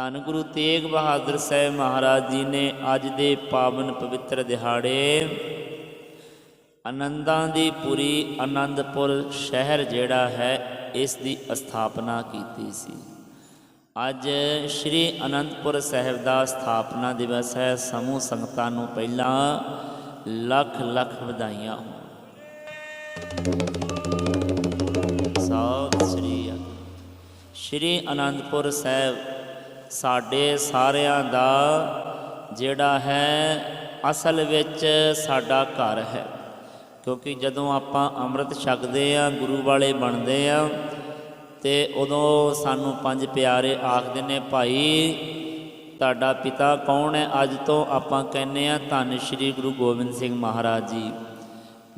ਧੰਨ ਗੁਰੂ ਤੇਗ ਬਹਾਦਰ ਸਾਹਿਬ ਮਹਾਰਾਜ ਜੀ ਨੇ ਅੱਜ ਦੇ ਪਾਵਨ ਪਵਿੱਤਰ ਦਿਹਾੜੇ ਆਨੰਦਾਂ ਦੀ ਪੁਰੀ ਆਨੰਦਪੁਰ ਸ਼ਹਿਰ ਜਿਹੜਾ ਹੈ, ਇਸ ਦੀ ਸਥਾਪਨਾ ਕੀਤੀ ਸੀ। ਅੱਜ ਸ੍ਰੀ ਅਨੰਦਪੁਰ ਸਾਹਿਬ ਦਾ ਸਥਾਪਨਾ ਦਿਵਸ ਹੈ। ਸਮੂਹ ਸੰਗਤਾਂ ਨੂੰ ਪਹਿਲਾਂ ਲੱਖ ਲੱਖ ਵਧਾਈਆਂ ਹੋਣ। ਸਤਿ ਸ੍ਰੀ ਅਕਾਲ। ਸ਼੍ਰੀ ਅਨੰਦਪੁਰ ਸਾਹਿਬ ਸਾਡੇ ਸਾਰਿਆਂ ਦਾ ਜਿਹੜਾ ਹੈ, ਅਸਲ ਵਿੱਚ ਸਾਡਾ ਘਰ ਹੈ। ਕਿਉਂਕਿ ਜਦੋਂ ਆਪਾਂ ਅੰਮ੍ਰਿਤ ਛਕਦੇ ਆ ਗੁਰੂ ਵਾਲੇ ਬਣਦੇ ਆ ਤੇ ਉਦੋਂ ਸਾਨੂੰ ਪੰਜ ਪਿਆਰੇ ਆਖਦੇ ਨੇ, ਭਾਈ, ਤੁਹਾਡਾ ਪਿਤਾ ਕੌਣ ਹੈ? ਅੱਜ ਤੋਂ ਆਪਾਂ ਕਹਿੰਨੇ ਆ ਧੰਨ ਸ਼੍ਰੀ ਗੁਰੂ ਗੋਬਿੰਦ ਸਿੰਘ ਮਹਾਰਾਜ ਜੀ।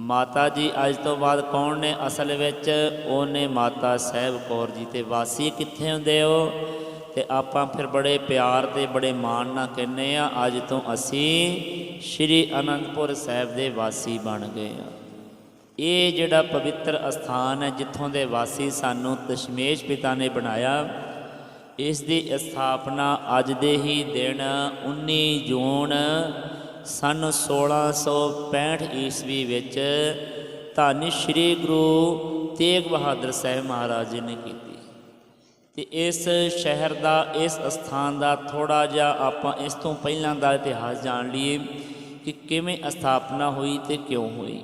ਮਾਤਾ ਜੀ ਅੱਜ ਤੋਂ ਬਾਅਦ ਕੌਣ ਨੇ? ਅਸਲ ਵਿੱਚ ਉਹ ਨੇ ਮਾਤਾ ਸਾਹਿਬ ਕੌਰ ਜੀ ਤੇ ਵਾਸੀ ਕਿੱਥੇ ਹੁੰਦੇ ਹੋ? ਤੇ ਆਪਾਂ ਫਿਰ ਬੜੇ ਪਿਆਰ ਤੇ ਬੜੇ ਮਾਣ ਨਾਲ ਕਹਿੰਨੇ ਆ ਅੱਜ ਤੋਂ ਅਸੀਂ ਸ਼੍ਰੀ ਅਨੰਦਪੁਰ ਸਾਹਿਬ ਦੇ ਵਾਸੀ ਬਣ ਗਏ ਆ ਇਹ ਜਿਹੜਾ ਪਵਿੱਤਰ ਅਸਥਾਨ ਹੈ, ਜਿੱਥੋਂ ਦੇ ਵਾਸੀ ਸਾਨੂੰ ਦਸ਼ਮੇਸ਼ ਪਿਤਾ ਨੇ ਬਣਾਇਆ, ਇਸ ਦੀ ਸਥਾਪਨਾ ਅੱਜ ਦੇ ਹੀ ਦਿਨ 19 ਜੂਨ ਸਨ 1665 ਈਸਵੀ ਵਿੱਚ ਧੰਨ ਸ਼੍ਰੀ ਗੁਰੂ ਤੇਗ ਬਹਾਦਰ ਸਾਹਿਬ ਮਹਾਰਾਜ ਜੀ ਨੇ ਕੀਤੀ। ਤੇ ਇਸ ਸ਼ਹਿਰ ਦਾ, ਇਸ ਸਥਾਨ ਦਾ ਥੋੜਾ ਜਿਹਾ ਆਪਾਂ ਇਸ ਤੋਂ ਪਹਿਲਾਂ ਦਾ ਇਤਿਹਾਸ ਜਾਣ ਲਈਏ ਕਿ ਕਿਵੇਂ ਸਥਾਪਨਾ ਹੋਈ ਤੇ ਕਿਉਂ ਹੋਈ।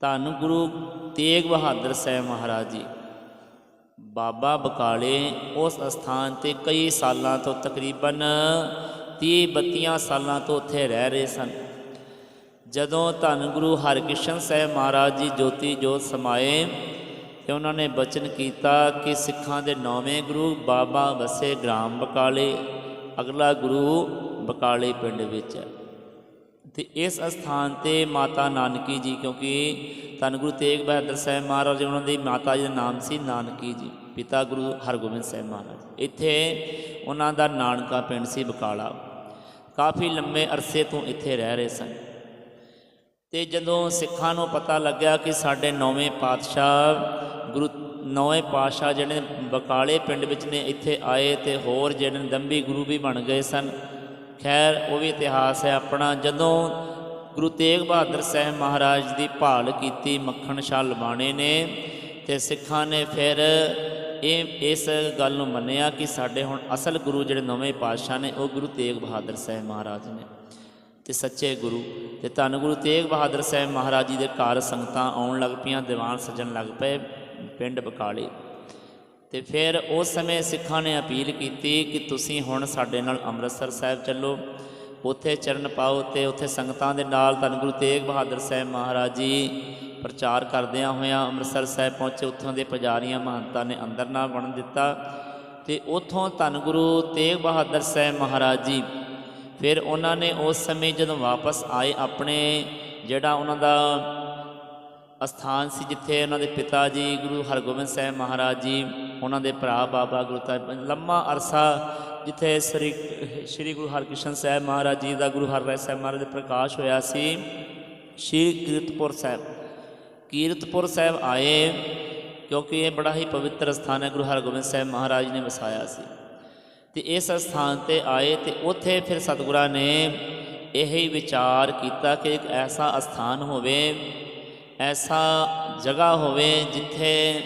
ਧੰਨ ਗੁਰੂ ਤੇਗ ਬਹਾਦਰ ਸਾਹਿਬ ਮਹਾਰਾਜ ਜੀ। ਬਾਬਾ ਬਕਾਲੇ ਉਸ ਸਥਾਨ ਤੇ ਕਈ ਸਾਲਾਂ ਤੋਂ, ਤਕਰੀਬਨ 30 32 ਸਾਲਾਂ ਤੋਂ ਉੱਥੇ ਰਹਿ ਰਹੇ ਸਨ। ਜਦੋਂ ਧੰਨ ਗੁਰੂ ਹਰਕ੍ਰਿਸ਼ਨ ਸਾਹਿਬ ਮਹਾਰਾਜ ਜੀ ਜੋਤੀ ਜੋਤ ਸਮਾਏ ਤੇ ਉਹਨਾਂ ਨੇ ਬਚਨ ਕੀਤਾ ਕਿ ਸਿੱਖਾਂ ਦੇ ਨੌਵੇਂ ਗੁਰੂ ਬਾਬਾ ਵਸੇ ਗ੍ਰਾਮ ਬਕਾਲੇ, ਅਗਲਾ ਗੁਰੂ ਬਕਾਲੇ ਪਿੰਡ ਵਿੱਚ ਹੈ। ਤੇ ਇਸ ਅਸਥਾਨ ਤੇ ਮਾਤਾ ਨਾਨਕੀ ਜੀ, ਕਿਉਂਕਿ ਧੰਨ ਗੁਰੂ ਤੇਗ ਬਹਾਦਰ ਸਾਹਿਬ ਮਹਾਰਾਜ ਉਹਨਾਂ ਦੀ ਮਾਤਾ ਜੀ ਦਾ ਨਾਮ ਸੀ ਨਾਨਕੀ ਜੀ, ਪਿਤਾ ਗੁਰੂ ਹਰਗੋਬਿੰਦ ਸਾਹਿਬ ਮਹਾਰਾਜ। ਇੱਥੇ ਉਹਨਾਂ ਦਾ ਨਾਨਕਾ ਪਿੰਡ ਸੀ ਬਕਾਲਾ। ਕਾਫੀ ਲੰਮੇ ਅਰਸੇ ਤੋਂ ਇੱਥੇ ਰਹਿ ਰਹੇ ਸਨ। ਤੇ ਜਦੋਂ ਸਿੱਖਾਂ ਨੂੰ ਪਤਾ ਲੱਗਿਆ ਕਿ ਸਾਡੇ ਨੌਵੇਂ ਪਾਤਸ਼ਾਹ, ਗੁਰੂ, ਨੌਵੇਂ ਪਾਤਸ਼ਾਹ ਜਿਹੜੇ ਬਕਾਲੇ ਪਿੰਡ ਵਿੱਚ ਨੇ, ਇੱਥੇ ਆਏ ਤੇ ਹੋਰ ਜਿਹੜੇ ਦੰਬੀ ਗੁਰੂ ਵੀ ਬਣ ਗਏ ਸਨ। ਖੈਰ, ਉਹ ਵੀ ਇਤਿਹਾਸ ਹੈ ਆਪਣਾ। ਜਦੋਂ ਗੁਰੂ ਤੇਗ ਬਹਾਦਰ ਸਾਹਿਬ ਮਹਾਰਾਜ ਦੀ ਭਾਲ ਕੀਤੀ, ਮੱਖਣ ਸ਼ਾਹ ਲਵਾਣੇ ਨੇ, ਤੇ ਸਿੱਖਾਂ ਨੇ ਫਿਰ ਇਹ, ਇਸ ਗੱਲ ਨੂੰ ਮੰਨਿਆ ਕਿ ਸਾਡੇ ਹੁਣ ਅਸਲ ਗੁਰੂ ਜਿਹੜੇ ਨਵੇਂ ਪਾਤਸ਼ਾਹ ਨੇ, ਉਹ ਗੁਰੂ ਤੇਗ ਬਹਾਦਰ ਸਾਹਿਬ ਮਹਾਰਾਜ ਨੇ। ਤੇ ਸੱਚੇ ਗੁਰੂ। ਤੇ ਧੰਨ ਗੁਰੂ ਤੇਗ ਬਹਾਦਰ ਸਾਹਿਬ ਮਹਾਰਾਜ ਜੀ ਦੇ ਘਰ ਸੰਗਤਾਂ ਆਉਣ ਲੱਗ ਪਈਆਂ, ਦੀਵਾਨ ਸਜਣ ਲੱਗ ਪਏ ਪਿੰਡ ਬਕਾਲੇ। ਤੇ ਫਿਰ ਉਸ ਸਮੇਂ ਸਿੱਖਾਂ ਨੇ ਅਪੀਲ ਕੀਤੀ ਕਿ ਤੁਸੀਂ ਹੁਣ ਸਾਡੇ ਨਾਲ ਅੰਮ੍ਰਿਤਸਰ ਸਾਹਿਬ ਚੱਲੋ, ਉੱਥੇ ਚਰਨ ਪਾਓ ਤੇ ਉੱਥੇ ਸੰਗਤਾਂ ਦੇ ਨਾਲ ਧੰਨ ਗੁਰੂ ਤੇਗ ਬਹਾਦਰ ਸਾਹਿਬ ਮਹਾਰਾਜ ਜੀ ਪ੍ਰਚਾਰ ਕਰਦਿਆਂ ਹੋਇਆਂ ਅੰਮ੍ਰਿਤਸਰ ਸਾਹਿਬ ਪਹੁੰਚੇ। ਉੱਥੋਂ ਦੇ ਪੁਜਾਰੀਆਂ ਮਹੰਤਾਂ ਨੇ ਅੰਦਰ ਨਾ ਵੜਨ ਦਿੱਤਾ ਤੇ ਉੱਥੋਂ ਧੰਨ ਗੁਰੂ ਤੇਗ ਬਹਾਦਰ ਸਾਹਿਬ ਮਹਾਰਾਜ ਜੀ ਫਿਰ ਉਹਨਾਂ ਨੇ ਉਸ ਸਮੇਂ ਜਦੋਂ ਵਾਪਸ ਆਏ, ਆਪਣੇ ਜਿਹੜਾ ਉਹਨਾਂ ਦਾ ਅਸਥਾਨ ਸੀ ਜਿੱਥੇ ਉਹਨਾਂ ਦੇ ਪਿਤਾ ਜੀ ਗੁਰੂ ਹਰਗੋਬਿੰਦ ਸਾਹਿਬ ਮਹਾਰਾਜ ਜੀ, ਉਹਨਾਂ ਦੇ ਭਰਾ ਬਾਬਾ ਗੁਰੂ ਸਾਹਿਬ ਲੰਮਾ ਅਰਸਾ ਜਿੱਥੇ ਸ੍ਰੀ ਸ੍ਰੀ ਗੁਰੂ ਹਰਕ੍ਰਿਸ਼ਨ ਸਾਹਿਬ ਮਹਾਰਾਜ ਜੀ ਦਾ ਗੁਰੂ ਹਰਰਾਏ ਸਾਹਿਬ ਮਹਾਰਾਜ ਦੇ ਪ੍ਰਕਾਸ਼ ਹੋਇਆ ਸੀ, ਸ਼੍ਰੀ ਕੀਰਤਪੁਰ ਸਾਹਿਬ। ਕੀਰਤਪੁਰ ਸਾਹਿਬ ਆਏ ਕਿਉਂਕਿ ਇਹ ਬੜਾ ਹੀ ਪਵਿੱਤਰ ਸਥਾਨ ਹੈ, ਗੁਰੂ ਹਰਗੋਬਿੰਦ ਸਾਹਿਬ ਮਹਾਰਾਜ ਨੇ ਵਸਾਇਆ ਸੀ। ਤੇ ਇਸ ਸਥਾਨ ਤੇ ਆਏ ਤੇ ਉੱਥੇ ਫਿਰ ਸਤਿਗੁਰਾਂ ਨੇ ਇਹ ਹੀ ਵਿਚਾਰ ਕੀਤਾ ਕਿ ਇੱਕ ਐਸਾ ਅਸਥਾਨ ਹੋਵੇ, ਐਸਾ ਜਗ੍ਹਾ ਹੋਵੇ ਜਿੱਥੇ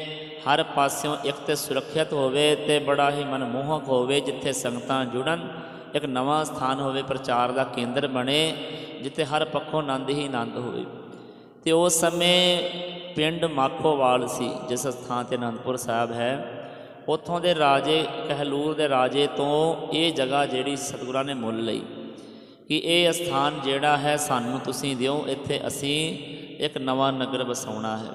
ਹਰ ਪਾਸਿਓਂ ਇੱਕ ਤੇ ਸੁਰੱਖਿਅਤ ਹੋਵੇ ਤੇ ਬੜਾ ਹੀ ਮਨਮੋਹਕ ਹੋਵੇ, ਜਿੱਥੇ ਸੰਗਤਾਂ ਜੁੜਨ, ਇੱਕ ਨਵਾਂ ਸਥਾਨ ਹੋਵੇ, ਪ੍ਰਚਾਰ ਦਾ ਕੇਂਦਰ ਬਣੇ, ਜਿੱਥੇ ਹਰ ਪੱਖੋਂ ਆਨੰਦ ਹੀ ਆਨੰਦ ਹੋਵੇ। ਤੇ ਉਸ ਸਮੇਂ ਪਿੰਡ ਮਾਖੋਵਾਲ ਸੀ, ਜਿਸ ਸਥਾਨ ਤੇ ਅਨੰਦਪੁਰ ਸਾਹਿਬ ਹੈ। ਉੱਥੋਂ ਦੇ ਰਾਜੇ, ਕਹਿਲੂਰ ਦੇ ਰਾਜੇ ਤੋਂ ਇਹ ਜਗ੍ਹਾ ਜਿਹੜੀ ਸਤਿਗੁਰਾਂ ਨੇ ਮੁੱਲ ਲਈ ਕਿ ਇਹ ਸਥਾਨ ਜਿਹੜਾ ਹੈ ਸਾਨੂੰ ਤੁਸੀਂ ਦਿਓ, ਇੱਥੇ ਅਸੀਂ ਇੱਕ ਨਵਾਂ ਨਗਰ ਵਸਾਉਣਾ ਹੈ।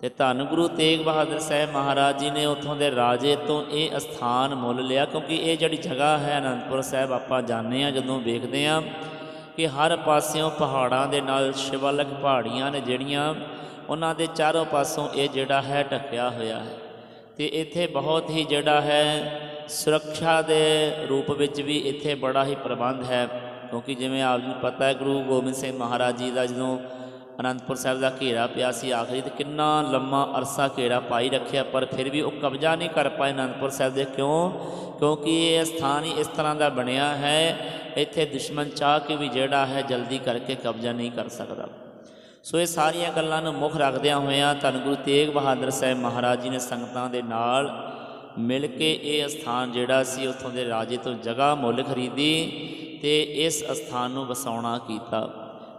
ਤੇ ਧੰਨ ਗੁਰੂ ਤੇਗ ਬਹਾਦਰ ਸਾਹਿਬ ਮਹਾਰਾਜ ਜੀ ਨੇ ਉੱਥੋਂ ਦੇ ਰਾਜੇ ਤੋਂ ਇਹ ਸਥਾਨ ਮੁੱਲ ਲਿਆ, ਕਿਉਂਕਿ ਇਹ ਜਿਹੜੀ ਜਗ੍ਹਾ ਹੈ ਅਨੰਦਪੁਰ ਸਾਹਿਬ ਆਪਾਂ ਜਾਣਦੇ ਆ ਜਦੋਂ ਵੇਖਦੇ ਆ ਕਿ ਹਰ ਪਾਸਿਓਂ ਪਹਾੜਾਂ ਦੇ ਨਾਲ ਸ਼ਿਵਾਲਕ ਪਹਾੜੀਆਂ ਨੇ ਜਿਹੜੀਆਂ, ਉਹਨਾਂ ਦੇ ਚਾਰੋਂ ਪਾਸੋਂ ਇਹ ਜਿਹੜਾ ਹੈ ਢੱਕਿਆ ਹੋਇਆ ਹੈ। ਤੇ ਇੱਥੇ ਬਹੁਤ ਹੀ ਜਿਹੜਾ ਹੈ, ਸੁਰੱਖਿਆ ਦੇ ਰੂਪ ਵਿੱਚ ਵੀ ਇੱਥੇ ਬੜਾ ਹੀ ਪ੍ਰਬੰਧ ਹੈ। ਕਿਉਂਕਿ ਜਿਵੇਂ ਆਪ ਜੀ ਨੂੰ ਪਤਾ ਹੈ, ਗੁਰੂ ਗੋਬਿੰਦ ਸਿੰਘ ਮਹਾਰਾਜ ਜੀ ਦਾ ਜਦੋਂ ਅਨੰਦਪੁਰ ਸਾਹਿਬ ਦਾ ਘੇਰਾ ਪਿਆ ਸੀ ਆਖਰੀ, ਤੇ ਕਿੰਨਾ ਲੰਮਾ ਅਰਸਾ ਘੇਰਾ ਪਾਈ ਰੱਖਿਆ, ਪਰ ਫਿਰ ਵੀ ਉਹ ਕਬਜ਼ਾ ਨਹੀਂ ਕਰ ਪਾਏ ਅਨੰਦਪੁਰ ਸਾਹਿਬ ਦੇ। ਕਿਉਂ? ਕਿਉਂਕਿ ਇਹ ਸਥਾਨ ਹੀ ਇਸ ਤਰ੍ਹਾਂ ਦਾ ਬਣਿਆ ਹੈ, ਇੱਥੇ ਦੁਸ਼ਮਣ ਚਾਹ ਕੇ ਵੀ ਜਿਹੜਾ ਹੈ, ਜਲਦੀ ਕਰਕੇ ਕਬਜ਼ਾ ਨਹੀਂ ਕਰ ਸਕਦਾ। ਸੋ ਇਹ ਸਾਰੀਆਂ ਗੱਲਾਂ ਨੂੰ ਮੁੱਖ ਰੱਖਦਿਆਂ ਹੋਇਆਂ ਧੰਨ ਗੁਰੂ ਤੇਗ ਬਹਾਦਰ ਸਾਹਿਬ ਮਹਾਰਾਜ ਜੀ ਨੇ ਸੰਗਤਾਂ ਦੇ ਨਾਲ ਮਿਲ ਕੇ ਇਹ ਸਥਾਨ ਜਿਹੜਾ ਸੀ, ਉੱਥੋਂ ਦੇ ਰਾਜੇ ਤੋਂ ਜਗ੍ਹਾ ਮੁੱਲ ਖਰੀਦੀ ਤੇ ਇਸ ਸਥਾਨ ਨੂੰ ਵਸਾਉਣਾ ਕੀਤਾ।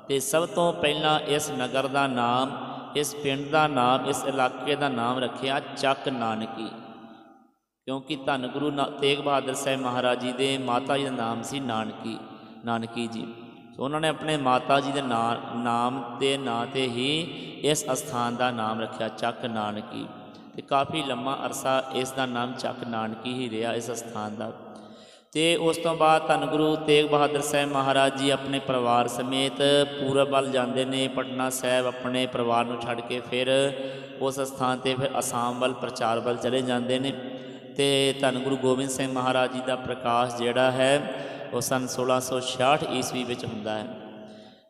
ਤੇ ਸਭ ਤੋਂ ਪਹਿਲਾਂ ਇਸ ਨਗਰ ਦਾ ਨਾਮ, ਇਸ ਪਿੰਡ ਦਾ ਨਾਮ, ਇਸ ਇਲਾਕੇ ਦਾ ਨਾਮ ਰੱਖਿਆ ਚੱਕ ਨਾਨਕੀ। ਕਿਉਂਕਿ ਧੰਨ ਗੁਰੂ ਨਾ- ਤੇਗ ਬਹਾਦਰ ਸਾਹਿਬ ਮਹਾਰਾਜ ਜੀ ਦੇ ਮਾਤਾ ਜੀ ਦਾ ਨਾਮ ਸੀ ਨਾਨਕੀ ਨਾਨਕੀ ਜੀ। ਉਹਨਾਂ ਨੇ ਆਪਣੇ ਮਾਤਾ ਜੀ ਦੇ ਨਾਂ, ਨਾਮ ਦੇ ਨਾਂ ਤੇ ਹੀ ਇਸ ਅਸਥਾਨ ਦਾ ਨਾਮ ਰੱਖਿਆ, ਚੱਕ ਨਾਨਕੀ। ਤੇ ਕਾਫੀ ਲੰਮਾ ਅਰਸਾ ਇਸ ਦਾ ਨਾਮ ਚੱਕ ਨਾਨਕੀ ਹੀ ਰਿਹਾ ਇਸ ਅਸਥਾਨ ਦਾ। ਤੇ ਉਸ ਤੋਂ ਬਾਅਦ ਧੰਨ ਗੁਰੂ ਤੇਗ ਬਹਾਦਰ ਸਾਹਿਬ ਮਹਾਰਾਜ ਜੀ ਆਪਣੇ ਪਰਿਵਾਰ ਸਮੇਤ ਪੂਰਬ ਵੱਲ ਜਾਂਦੇ ਨੇ, ਪਟਨਾ ਸਾਹਿਬ ਆਪਣੇ ਪਰਿਵਾਰ ਨੂੰ ਛੱਡ ਕੇ ਫਿਰ ਉਸ ਸਥਾਨ ਤੇ ਫਿਰ ਅਸਾਮ ਵੱਲ, ਪ੍ਰਚਾਰ ਵੱਲ ਚਲੇ ਜਾਂਦੇ ਨੇ। ਤੇ ਧੰਨ ਗੁਰੂ ਗੋਬਿੰਦ ਸਿੰਘ ਮਹਾਰਾਜ ਜੀ ਦਾ ਪ੍ਰਕਾਸ਼ ਜਿਹੜਾ ਹੈ ਉਹ ਸਨ 1666 ਈਸਵੀ ਵਿੱਚ ਹੁੰਦਾ ਹੈ।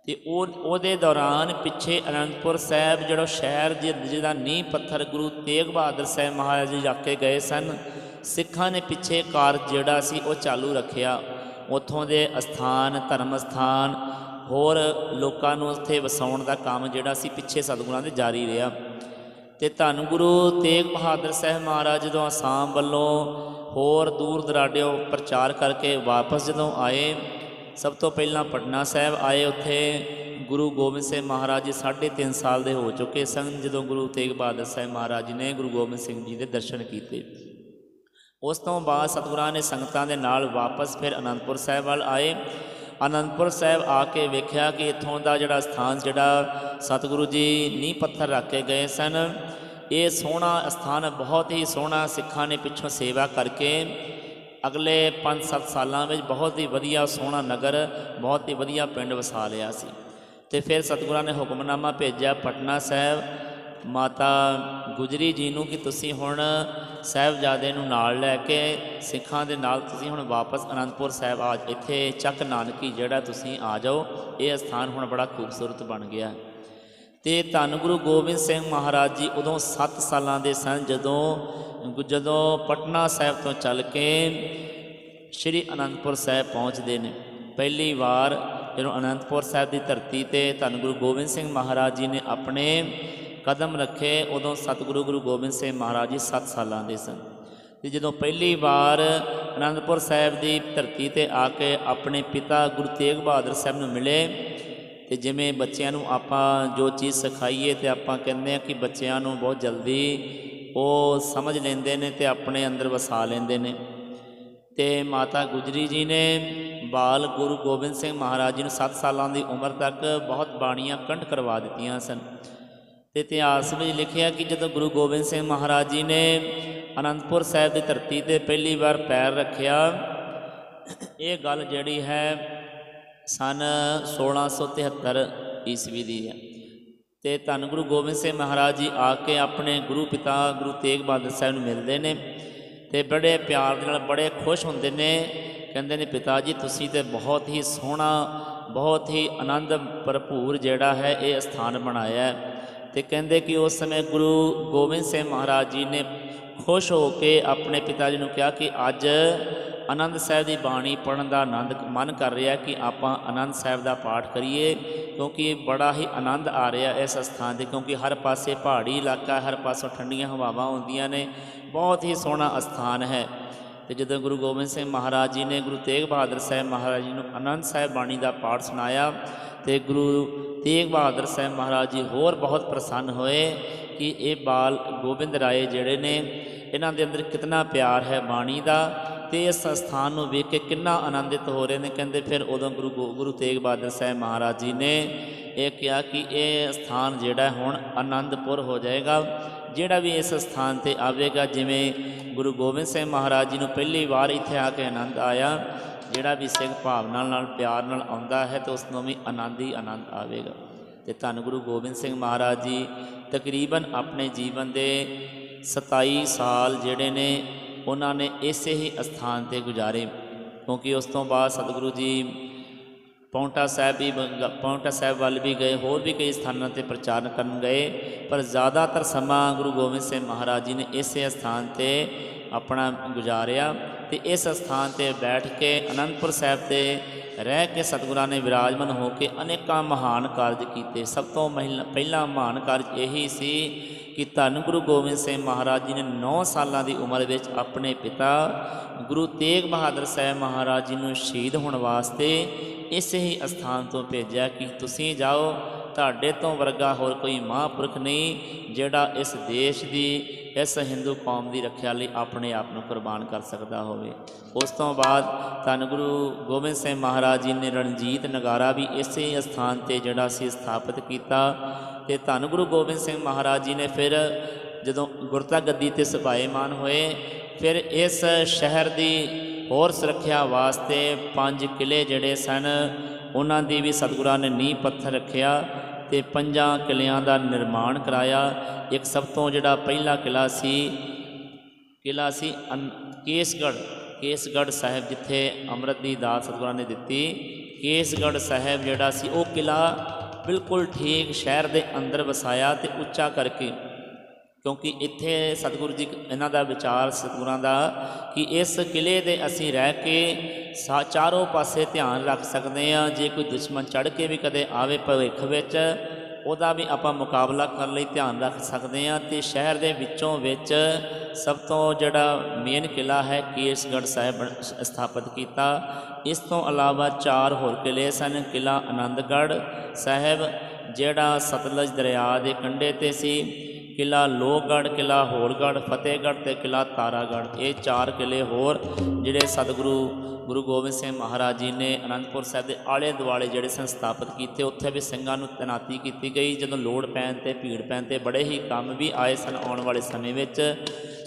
ਤੇ ਉਹ, ਉਹਦੇ ਦੌਰਾਨ ਪਿੱਛੇ ਅਨੰਦਪੁਰ ਸਾਹਿਬ ਜਿਹੜਾ ਸ਼ਹਿਰ ਜਿ- ਜਿਹਦਾ ਨੀਂਹ ਪੱਥਰ ਗੁਰੂ ਤੇਗ ਬਹਾਦਰ ਸਾਹਿਬ ਮਹਾਰਾਜ ਜੀ ਜਾ ਕੇ ਗਏ ਸਨ, ਸਿੱਖਾਂ ਨੇ ਪਿੱਛੇ ਕਾਰਜ ਜਿਹੜਾ ਸੀ ਉਹ ਚਾਲੂ ਰੱਖਿਆ। ਉੱਥੋਂ ਦੇ ਅਸਥਾਨ, ਧਰਮ ਅਸਥਾਨ, ਹੋਰ ਲੋਕਾਂ ਨੂੰ ਉੱਥੇ ਵਸਾਉਣ ਦਾ ਕੰਮ ਜਿਹੜਾ ਸੀ ਪਿੱਛੇ ਸਤਿਗੁਰਾਂ ਦੇ ਜਾਰੀ ਰਿਹਾ। ਤੇ ਧੰਨ ਗੁਰੂ ਤੇਗ ਬਹਾਦਰ ਸਾਹਿਬ ਮਹਾਰਾਜ ਜਦੋਂ ਅਸਾਮ ਵੱਲੋਂ ਹੋਰ ਦੂਰ ਦਰਾਡਿਓ ਪ੍ਰਚਾਰ ਕਰਕੇ ਵਾਪਸ ਜਦੋਂ ਆਏ, ਸਭ ਤੋਂ ਪਹਿਲਾਂ ਪਟਨਾ ਸਾਹਿਬ ਆਏ, ਉੱਥੇ ਗੁਰੂ ਗੋਬਿੰਦ ਸਿੰਘ ਮਹਾਰਾਜ ਜੀ 3.5 ਸਾਲ ਦੇ ਹੋ ਚੁੱਕੇ ਸਨ, ਜਦੋਂ ਗੁਰੂ ਤੇਗ ਬਹਾਦਰ ਸਾਹਿਬ ਮਹਾਰਾਜ ਜੀ ਨੇ ਗੁਰੂ ਗੋਬਿੰਦ ਸਿੰਘ ਜੀ ਦੇ ਦਰਸ਼ਨ ਕੀਤੇ। ਉਸ ਤੋਂ ਬਾਅਦ ਸਤਿਗੁਰਾਂ ਨੇ ਸੰਗਤਾਂ ਦੇ ਨਾਲ ਵਾਪਸ ਫਿਰ ਅਨੰਦਪੁਰ ਸਾਹਿਬ ਵੱਲ ਆਏ। ਅਨੰਦਪੁਰ ਸਾਹਿਬ ਆ ਕੇ ਵੇਖਿਆ ਕਿ ਇੱਥੋਂ ਦਾ ਜਿਹੜਾ ਸਥਾਨ, ਜਿਹੜਾ ਸਤਿਗੁਰੂ ਜੀ ਨੀਂਹ ਪੱਥਰ ਰੱਖ ਕੇ ਗਏ ਸਨ, ਇਹ ਸੋਹਣਾ ਸਥਾਨ ਬਹੁਤ ਹੀ ਸੋਹਣਾ ਸਿੱਖਾਂ ਨੇ ਪਿੱਛੋਂ ਸੇਵਾ ਕਰਕੇ ਅਗਲੇ 5-7 ਸਾਲਾਂ ਵਿੱਚ ਬਹੁਤ ਹੀ ਵਧੀਆ ਸੋਹਣਾ ਨਗਰ, ਬਹੁਤ ਹੀ ਵਧੀਆ ਪਿੰਡ ਵਸਾ ਲਿਆ ਸੀ। ਤੇ ਫਿਰ ਸਤਿਗੁਰਾਂ ਨੇ ਹੁਕਮਨਾਮਾ ਭੇਜਿਆ ਪਟਨਾ ਸਾਹਿਬ ਮਾਤਾ ਗੁਜਰੀ ਜੀ ਨੂੰ ਕਿ ਤੁਸੀਂ ਹੁਣ ਸਾਹਿਬਜ਼ਾਦੇ ਨੂੰ ਨਾਲ ਲੈ ਕੇ ਸਿੱਖਾਂ ਦੇ ਨਾਲ ਤੁਸੀਂ ਹੁਣ ਵਾਪਸ ਅਨੰਦਪੁਰ ਸਾਹਿਬ ਆ ਇੱਥੇ ਚੱਕ ਨਾਨਕੀ ਜਿਹੜਾ ਤੁਸੀਂ ਆ ਜਾਓ, ਇਹ ਸਥਾਨ ਹੁਣ ਬੜਾ ਖੂਬਸੂਰਤ ਬਣ ਗਿਆ ਹੈ। ਤੇ ਧੰਨ ਗੁਰੂ ਗੋਬਿੰਦ ਸਿੰਘ ਮਹਾਰਾਜ ਜੀ ਉਦੋਂ 7 ਸਾਲਾਂ ਦੇ ਸਨ ਜਦੋਂ ਜਦੋਂ ਪਟਨਾ ਸਾਹਿਬ ਤੋਂ ਚੱਲ ਕੇ ਸ਼੍ਰੀ ਅਨੰਦਪੁਰ ਸਾਹਿਬ ਪਹੁੰਚਦੇ ਨੇ ਪਹਿਲੀ ਵਾਰ ਜਦੋਂ ਅਨੰਦਪੁਰ ਸਾਹਿਬ ਦੀ ਧਰਤੀ ਤੇ ਧੰਨ ਗੁਰੂ ਗੋਬਿੰਦ ਸਿੰਘ ਮਹਾਰਾਜ ਜੀ ਨੇ ਆਪਣੇ ਕਦਮ ਰੱਖੇ ਉਦੋਂ ਸਤਿਗੁਰੂ ਗੁਰੂ ਗੋਬਿੰਦ ਸਿੰਘ ਮਹਾਰਾਜ ਜੀ 7 ਸਾਲਾਂ ਦੇ ਸਨ। ਤੇ ਜਦੋਂ ਪਹਿਲੀ ਵਾਰ ਅਨੰਦਪੁਰ ਸਾਹਿਬ ਦੀ ਧਰਤੀ ਤੇ ਆ ਕੇ ਆਪਣੇ ਪਿਤਾ ਗੁਰੂ ਤੇਗ ਬਹਾਦਰ ਸਾਹਿਬ ਨੂੰ ਮਿਲੇ, ਤੇ ਜਿਵੇਂ ਬੱਚਿਆਂ ਨੂੰ ਆਪਾਂ ਜੋ ਚੀਜ਼ ਸਿਖਾਈਏ ਤੇ ਆਪਾਂ ਕਹਿੰਦੇ ਆ ਕਿ ਬੱਚਿਆਂ ਨੂੰ ਬਹੁਤ ਜਲਦੀ ਉਹ ਸਮਝ ਲੈਂਦੇ ਨੇ ਤੇ ਆਪਣੇ ਅੰਦਰ ਵਸਾ ਲੈਂਦੇ ਨੇ। ਤੇ ਮਾਤਾ ਗੁਜਰੀ ਜੀ ਨੇ ਬਾਲ ਗੁਰੂ ਗੋਬਿੰਦ ਸਿੰਘ ਮਹਾਰਾਜ ਜੀ ਨੂੰ 7 ਸਾਲਾਂ ਦੀ ਉਮਰ ਤੱਕ ਬਹੁਤ ਬਾਣੀਆਂ ਕੰਠ ਕਰਵਾ ਦਿੱਤੀਆਂ ਸਨ। ਇਤਿਹਾਸ ਵਿੱਚ ਲਿਖਿਆ ਕਿ ਜਦੋਂ ਗੁਰੂ ਗੋਬਿੰਦ ਸਿੰਘ ਮਹਾਰਾਜ ਜੀ ਨੇ ਅਨੰਦਪੁਰ ਸਾਹਿਬ ਦੀ ਧਰਤੀ ਤੇ ਪਹਿਲੀ ਵਾਰ ਪੈਰ ਰੱਖਿਆ, ਇਹ ਗੱਲ ਜਿਹੜੀ ਹੈ ਸਨ 1673 ਈਸਵੀ ਦੀ ਹੈ। ਤੇ ਧੰਨ ਗੁਰੂ ਗੋਬਿੰਦ ਸਿੰਘ ਮਹਾਰਾਜ ਜੀ ਆ ਕੇ ਆਪਣੇ ਗੁਰੂ ਪਿਤਾ ਗੁਰੂ ਤੇਗ ਬਹਾਦਰ ਸਾਹਿਬ ਨੂੰ ਮਿਲਦੇ ਨੇ ਤੇ ਬੜੇ ਪਿਆਰ ਦੇ ਨਾਲ ਬੜੇ ਖੁਸ਼ ਹੁੰਦੇ ਨੇ। ਕਹਿੰਦੇ ਨੇ, ਪਿਤਾ ਜੀ, ਤੁਸੀਂ ਤੇ ਬਹੁਤ ਹੀ ਸੋਹਣਾ, ਬਹੁਤ ਹੀ ਆਨੰਦ ਭਰਪੂਰ ਜਿਹੜਾ ਹੈ ਇਹ ਸਥਾਨ ਬਣਾਇਆ ਹੈ। ਤੇ ਕਹਿੰਦੇ ਕਿ ਉਸ ਸਮੇਂ ਗੁਰੂ ਗੋਬਿੰਦ ਸਿੰਘ ਮਹਾਰਾਜ ਜੀ ਨੇ ਖੁਸ਼ ਹੋ ਕੇ ਆਪਣੇ ਪਿਤਾ ਜੀ ਨੂੰ ਕਿਹਾ ਕਿ ਅੱਜ ਆਨੰਦ ਸਾਹਿਬ ਦੀ ਬਾਣੀ ਪੜਨ ਦਾ ਆਨੰਦ ਮਨ ਕਰ ਰਿਹਾ ਕਿ ਆਪਾਂ ਆਨੰਦ ਸਾਹਿਬ ਦਾ ਪਾਠ ਕਰੀਏ, ਕਿਉਂਕਿ ਬੜਾ ਹੀ ਆਨੰਦ ਆ ਰਿਹਾ ਇਸ ਸਥਾਨ ਤੇ, ਕਿਉਂਕਿ ਹਰ ਪਾਸੇ ਪਹਾੜੀ ਇਲਾਕਾ, ਹਰ ਪਾਸੋਂ ਠੰਡੀਆਂ ਹਵਾਵਾਂ ਆਉਂਦੀਆਂ ਨੇ, ਬਹੁਤ ਹੀ ਸੋਹਣਾ ਅਸਥਾਨ ਹੈ। ਤੇ ਜਦੋਂ ਗੁਰੂ ਗੋਬਿੰਦ ਸਿੰਘ ਮਹਾਰਾਜ ਜੀ ਨੇ ਗੁਰੂ ਤੇਗ ਬਹਾਦਰ ਸਾਹਿਬ ਮਹਾਰਾਜ ਜੀ ਨੂੰ ਆਨੰਦ ਸਾਹਿਬ ਬਾਣੀ ਦਾ ਪਾਠ ਸੁਣਾਇਆ ਤੇ ਗੁਰੂ ਤੇਗ ਬਹਾਦਰ ਸਾਹਿਬ ਮਹਾਰਾਜ ਜੀ ਹੋਰ ਬਹੁਤ ਪ੍ਰਸੰਨ ਹੋਏ ਕਿ ਇਹ ਬਾਲ ਗੋਬਿੰਦ ਰਾਏ ਜਿਹੜੇ ਨੇ, ਇਹਨਾਂ ਦੇ ਅੰਦਰ ਕਿਤਨਾ ਪਿਆਰ ਹੈ ਬਾਣੀ ਦਾ ਤੇ ਇਸ ਸਥਾਨ ਨੂੰ ਵੇਖ ਕੇ ਕਿੰਨਾ ਆਨੰਦਿਤ ਹੋ ਰਹੇ ਨੇ। ਕਹਿੰਦੇ ਫਿਰ ਉਦੋਂ ਗੁਰੂ ਗੋ- ਗੁਰੂ ਤੇਗ ਬਹਾਦਰ ਸਾਹਿਬ ਮਹਾਰਾਜ ਜੀ ਨੇ ਇਹ ਕਿਹਾ ਕਿ ਇਹ ਸਥਾਨ ਜਿਹੜਾ ਹੁਣ ਆਨੰਦਪੁਰ ਹੋ ਜਾਏਗਾ। ਜਿਹੜਾ ਵੀ ਇਸ ਸਥਾਨ ਤੇ ਆਵੇਗਾ, ਜਿਵੇਂ ਗੁਰੂ ਗੋਬਿੰਦ ਸਿੰਘ ਮਹਾਰਾਜ ਜੀ ਨੂੰ ਪਹਿਲੀ ਵਾਰ ਇੱਥੇ ਆ ਕੇ ਆਨੰਦ ਆਇਆ, ਜਿਹੜਾ ਵੀ ਸਿੱਖ ਭਾਵਨਾ ਨਾਲ, ਪਿਆਰ ਨਾਲ ਆਉਂਦਾ ਹੈ ਤੇ ਉਸ ਨੂੰ ਵੀ ਆਨੰਦ ਹੀ ਆਨੰਦ ਆਵੇਗਾ। ਤੇ ਧੰਨ ਗੁਰੂ ਗੋਬਿੰਦ ਸਿੰਘ ਮਹਾਰਾਜ ਜੀ, ਤਕਰੀਬਨ ਆਪਣੇ ਜੀਵਨ ਦੇ 27 ਸਾਲ ਜਿਹੜੇ ਨੇ ਉਹਨਾਂ ਨੇ ਇਸੇ ਹੀ ਅਸਥਾਨ ਤੇ ਗੁਜ਼ਾਰੇ, ਕਿਉਂਕਿ ਉਸ ਤੋਂ ਬਾਅਦ ਸਤਿਗੁਰੂ ਜੀ ਪੌਂਟਾ ਸਾਹਿਬ ਵੀ ਬ- ਪੌਂਟਾ ਸਾਹਿਬ ਵੱਲ ਵੀ ਗਏ, ਹੋਰ ਵੀ ਕਈ ਸਥਾਨਾਂ ਤੇ ਪ੍ਰਚਾਰ ਕਰਨ ਗਏ, ਪਰ ਜ਼ਿਆਦਾਤਰ ਸਮਾਂ ਗੁਰੂ ਗੋਬਿੰਦ ਸਿੰਘ ਮਹਾਰਾਜ ਜੀ ਨੇ ਇਸੇ ਸਥਾਨ ਤੇ ਆਪਣਾ ਗੁਜ਼ਾਰਿਆ ਤੇ ਇਸ ਸਥਾਨ ਤੇ ਬੈਠ ਕੇ ਅਨੰਦਪੁਰ ਸਾਹਿਬ ਤੇ ਰਹਿ ਕੇ ਸਤਿਗੁਰਾਂ ਨੇ ਵਿਰਾਜਮਾਨ ਹੋ ਕੇ ਅਨੇਕਾਂ ਮਹਾਨ ਕਾਰਜ ਕੀਤੇ। ਸਭ ਤੋਂ ਮਹਿਲਾ- ਪਹਿਲਾ ਮਹਾਨ ਕਾਰਜ ਇਹੀ ਸੀ ਕਿ ਧੰਨ ਗੁਰੂ ਗੋਬਿੰਦ ਸਿੰਘ ਮਹਾਰਾਜ ਜੀ ਨੇ 9 ਸਾਲਾਂ ਦੀ ਉਮਰ ਵਿੱਚ ਆਪਣੇ ਪਿਤਾ ਗੁਰੂ ਤੇਗ ਬਹਾਦਰ ਸਾਹਿਬ ਮਹਾਰਾਜ ਜੀ ਨੂੰ ਸ਼ਹੀਦ ਹੋਣ ਵਾਸਤੇ ਇਸੇ ਹੀ ਅਸਥਾਨ ਤੋਂ ਭੇਜਿਆ ਕਿ ਤੁਸੀਂ ਜਾਓ, ਤੁਹਾਡੇ ਤੋਂ ਵਰਗਾ ਹੋਰ ਕੋਈ ਮਹਾਂਪੁਰਖ ਨਹੀਂ ਜਿਹੜਾ ਇਸ ਦੇਸ਼ ਦੀ, ਇਸ ਹਿੰਦੂ ਕੌਮ ਦੀ ਰੱਖਿਆ ਲਈ ਆਪਣੇ ਆਪ ਨੂੰ ਕੁਰਬਾਨ ਕਰ ਸਕਦਾ ਹੋਵੇ। ਉਸ ਤੋਂ ਬਾਅਦ ਧੰਨ ਗੁਰੂ ਗੋਬਿੰਦ ਸਿੰਘ ਮਹਾਰਾਜ ਜੀ ਨੇ ਰਣਜੀਤ ਨਗਾਰਾ ਵੀ ਇਸੇ ਹੀ ਸਥਾਨ ਤੇ ਜਿਹੜਾ ਸੀ ਸਥਾਪਿਤ ਕੀਤਾ। ਤੇ ਧੰਨ ਗੁਰੂ ਗੋਬਿੰਦ ਸਿੰਘ ਮਹਾਰਾਜ ਜੀ ਨੇ ਫਿਰ ਜਦੋਂ ਗੁਰਤਾ ਗੱਦੀ ਤੇ ਸਭਾਏਮਾਨ ਹੋਏ, ਫਿਰ ਇਸ ਸ਼ਹਿਰ ਦੀ ਹੋਰ ਸੁਰੱਖਿਆ ਵਾਸਤੇ ਪੰਜ ਕਿਲੇ ਜਿਹੜੇ ਸਨ, ਉਹਨਾਂ ਦੀ ਵੀ ਸਤਿਗੁਰਾਂ ਨੇ ਨੀਂਹ ਪੱਥਰ ਰੱਖਿਆ ਤੇ ਪੰਜਾਂ ਕਿਲਿਆਂ ਦਾ ਨਿਰਮਾਣ ਕਰਾਇਆ। ਇੱਕ ਸਭ ਤੋਂ ਜਿਹੜਾ ਪਹਿਲਾ ਕਿਲਾ ਸੀ ਕਿਲਾ ਸੀ ਅਨ- ਕੇਸਗੜ੍ਹ ਕੇਸਗੜ੍ਹ ਸਾਹਿਬ ਜਿੱਥੇ ਅੰਮ੍ਰਿਤ ਦੀ ਦਾਤ ਸਤਿਗੁਰਾਂ ਨੇ ਦਿੱਤੀ। ਕੇਸਗੜ੍ਹ ਸਾਹਿਬ ਜਿਹੜਾ ਸੀ ਉਹ ਕਿਲਾ ਬਿਲਕੁਲ ਠੀਕ ਸ਼ਹਿਰ ਦੇ ਅੰਦਰ ਵਸਾਇਆ ਤੇ ਉੱਚਾ ਕਰਕੇ, ਕਿਉਂਕਿ ਇੱਥੇ ਸਤਿਗੁਰੂ ਜੀ ਇਹਨਾਂ ਦਾ ਵਿਚਾਰ ਸਤਿਗੁਰਾਂ ਦਾ ਕਿ ਇਸ ਕਿਲੇ ਦੇ ਅਸੀਂ ਰਹਿ ਕੇ ਸਾ, ਚਾਰੋਂ ਪਾਸੇ ਧਿਆਨ ਰੱਖ ਸਕਦੇ ਹਾਂ, ਜੇ ਕੋਈ ਦੁਸ਼ਮਣ ਚੜ ਕੇ ਵੀ ਕਦੇ ਆਵੇ ਭਵਿੱਖ ਵਿੱਚ ਉਹਦਾ ਵੀ ਆਪਾਂ ਮੁਕਾਬਲਾ ਕਰਨ ਲਈ ਧਿਆਨ ਰੱਖ ਸਕਦੇ ਹਾਂ ਤੇ ਸ਼ਹਿਰ ਦੇ ਵਿੱਚੋਂ ਵਿੱਚ ਸਭ ਤੋਂ ਜਿਹੜਾ ਮੇਨ ਕਿਲਾ ਹੈ ਕੇਸਗੜ੍ਹ ਸਾਹਿਬ ਸਥਾਪਿਤ ਕੀਤਾ। ਇਸ ਤੋਂ ਇਲਾਵਾ ਚਾਰ ਹੋਰ ਕਿਲੇ ਸਨ ਕਿਲਾ ਆਨੰਦਗੜ੍ਹ ਸਾਹਿਬ, ਜਿਹੜਾ ਸਤਲਜ ਦਰਿਆ ਦੇ ਕੰਢੇ ਤੇ ਸੀ ਕਿਲਾ ਲੋਹਗੜ੍ਹ ਕਿਲਾ ਹੋਰਗੜ੍ਹ, ਫਤਿਹਗੜ੍ਹ ਤੇ ਕਿਲਾ ਤਾਰਾਗੜ੍ਹ। ਇਹ ਚਾਰ ਕਿਲੇ ਹੋਰ ਜਿਹੜੇ ਸਤਿਗੁਰੂ ਗੁਰੂ ਗੋਬਿੰਦ ਸਿੰਘ ਮਹਾਰਾਜ ਜੀ ਨੇ ਅਨੰਦਪੁਰ ਸਾਹਿਬ ਦੇ ਆਲੇ ਦੁਆਲੇ ਜਿਹੜੇ ਸਨ ਸਥਾਪਿਤ ਕੀਤੇ, ਉੱਥੇ ਵੀ ਸਿੰਘਾਂ ਨੂੰ ਤੈਨਾਤੀ ਕੀਤੀ ਗਈ। ਜਦੋਂ ਲੋੜ ਪੈਣ ਤੇ, ਭੀੜ ਪੈਣ ਤੇ ਬੜੇ ਹੀ ਕੰਮ ਵੀ ਆਏ ਸਨ ਆਉਣ ਵਾਲੇ ਸਮੇਂ ਵਿੱਚ।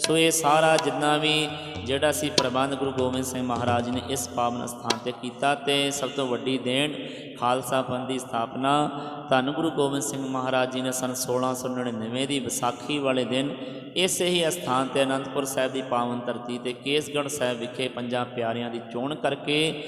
ਸੋ ਇਹ ਸਾਰਾ ਜਿੰਨਾ ਵੀ ਜਿਹੜਾ ਸੀ ਪ੍ਰਬੰਧ ਗੁਰੂ ਗੋਬਿੰਦ ਸਿੰਘ ਮਹਾਰਾਜ ਜੀ ਨੇ ਇਸ ਪਾਵਨ ਸਥਾਨ ਤੇ ਕੀਤਾ ਤੇ ਸਭ ਤੋਂ ਵੱਡੀ ਦੇਣ ਖਾਲਸਾ ਪੰਥ ਦੀ ਸਥਾਪਨਾ। ਧੰਨ ਗੁਰੂ ਗੋਬਿੰਦ ਸਿੰਘ ਮਹਾਰਾਜ ਜੀ ਨੇ ਸਨ 1699 ਦੀ ਵਿਸਾਖੀ ਵਾਲੇ ਦਿਨ ਇਸੇ ਹੀ ਅਸਥਾਨ ਤੇ ਅਨੰਦਪੁਰ ਸਾਹਿਬ ਦੀ ਪਾਵਨ ਧਰਤੀ ਤੇ ਕੇਸਗੜ੍ਹ ਸਾਹਿਬ ਵਿਖੇ ਪੰਜਾਂ ਪਿਆਰਿਆਂ ਦੀ ਚੋਣ ਕਰਕੇ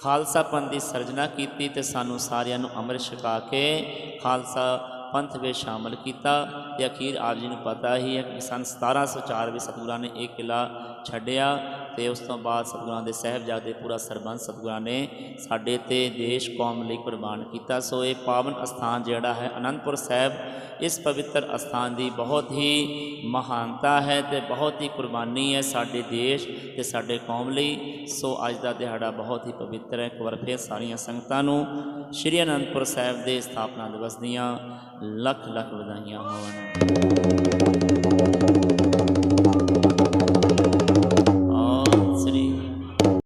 ਖਾਲਸਾ ਪੰਥ ਦੀ ਸਿਰਜਣਾ ਕੀਤੀ ਤੇ ਸਾਨੂੰ ਸਾਰਿਆਂ ਨੂੰ ਅੰਮ੍ਰਿਤ ਛਕਾ ਕੇ ਖਾਲਸਾ ਪੰਥ ਵਿੱਚ ਸ਼ਾਮਲ ਕੀਤਾ। ਤੇ ਅਖੀਰ ਆਪ ਜੀ ਨੂੰ ਪਤਾ ਹੀ ਹੈ ਕਿ ਸਨ 1704 ਵਿੱਚ ਸਤਿਗੁਰਾਂ ਨੇ ਇਹ ਕਿਲਾ ਛੱਡਿਆ। ਤੇ ਉਸ ਤੋਂ ਬਾਅਦ ਸਤਿਗੁਰਾਂ ਦੇ ਸਾਹਿਬਜ਼ਾਦੇ ਪੂਰਾ ਸਰਬੰਸ ਸਤਿਗੁਰਾਂ ਨੇ ਸਾਡੇ ਤੇ ਦੇਸ਼ ਕੌਮ ਲਈ ਕੁਰਬਾਨ ਕੀਤਾ। ਸੋ ਇਹ ਪਾਵਨ ਅਸਥਾਨ ਜਿਹੜਾ ਹੈ ਅਨੰਦਪੁਰ ਸਾਹਿਬ, ਇਸ ਪਵਿੱਤਰ ਅਸਥਾਨ ਦੀ ਬਹੁਤ ਹੀ ਮਹਾਨਤਾ ਹੈ ਤੇ ਬਹੁਤ ਹੀ ਕੁਰਬਾਨੀ ਹੈ ਸਾਡੇ ਦੇਸ਼ ਤੇ ਸਾਡੇ ਕੌਮ ਲਈ। ਸੋ ਅੱਜ ਦਾ ਦਿਹਾੜਾ ਬਹੁਤ ਹੀ ਪਵਿੱਤਰ ਹੈ। ਇੱਕ ਵਾਰ ਫਿਰ ਸਾਰੀਆਂ ਸੰਗਤਾਂ ਨੂੰ ਸ਼੍ਰੀ ਅਨੰਦਪੁਰ ਸਾਹਿਬ ਦੇ ਸਥਾਪਨਾ ਦਿਵਸ ਦੀਆਂ ਲੱਖ ਲੱਖ ਵਧਾਈਆਂ ਹੋਣ।